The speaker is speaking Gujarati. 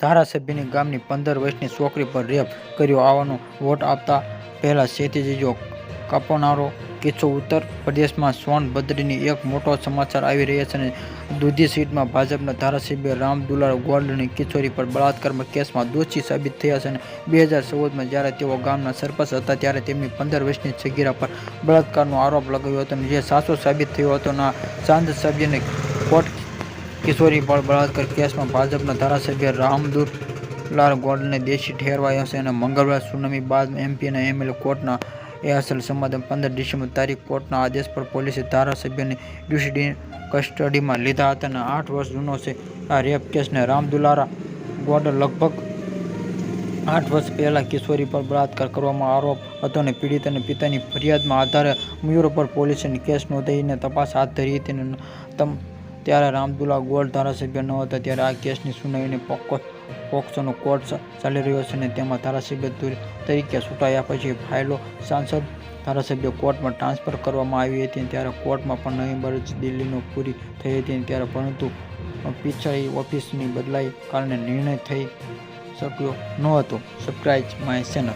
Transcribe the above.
ધારાસભ્યની ગામની પંદર વર્ષની છોકરી પર રેપ કર્યો આવવાનો વોટ આપતા પહેલાં શેતીજીજો કાપનારો કિસ્સો ઉત્તર પ્રદેશમાં સોનભદ્રની એક મોટો સમાચાર આવી રહ્યા છે અને દૂધી સીટમાં ભાજપના ધારાસભ્ય રામદુલાલ ગોલ્ડની કિશોરી પર બળાત્કારમાં કેસમાં દોષી સાબિત થયા છે અને બે હજાર ચૌદમાં જ્યારે તેઓ ગામના સરપંચ હતા ત્યારે તેમની પંદર વર્ષની સગીરા પર બળાત્કારનો આરોપ લગાવ્યો હતો અને જે સાચો સાબિત થયો હતો ના સાંસદસભ્યને કોર્ટ કિશોરી પર બળાત્કાર કેસમાં ભાજપના ધારાસભ્ય રામદુલાલ ગોડને દેશી ઠેરવાયા છે અને મંગળવાર સુનામી બાદ એમપી અને એમએલએ કોર્ટના એ અસલ સમાધાન પંદર ડિસેમ્બર તારીખ કોર્ટના આદેશ પર પોલીસે ધારાસભ્યને જ્યુડિશિયલ કસ્ટડીમાં લીધા હતા અને આઠ વર્ષ જૂનો છે આ રેપ કેસને રામદુલારા ગોડ લગભગ આઠ વર્ષ પહેલાં કિશોરી પર બળાત્કાર કરવામાં આરોપ હતો અને પીડિત અને પિતાની ફરિયાદમાં આધારે મયુર પર પોલીસે કેસ નોંધીને તપાસ હાથ ધરી હતી અને ત્યારે રામદુલા ગોળ ધારાસભ્ય ન હતા, ત્યારે આ કેસની સુનાવણી પોક્કો પોક્સોનો કોર્ટ ચાલી રહ્યો છે અને તેમાં ધારાસભ્ય તરીકે છૂટાયા પછી ફાઇલો સાંસદ ધારાસભ્ય કોર્ટમાં ટ્રાન્સફર કરવામાં આવી હતી ત્યારે કોર્ટમાં પણ નવેમ્બર દિલ્હીનો પૂરી થઈ હતી ત્યારે પરંતુ પીછાઈ ઓફિસની બદલાઈ કારણે નિર્ણય થઈ શક્યો ન હતો. Subscribe my channel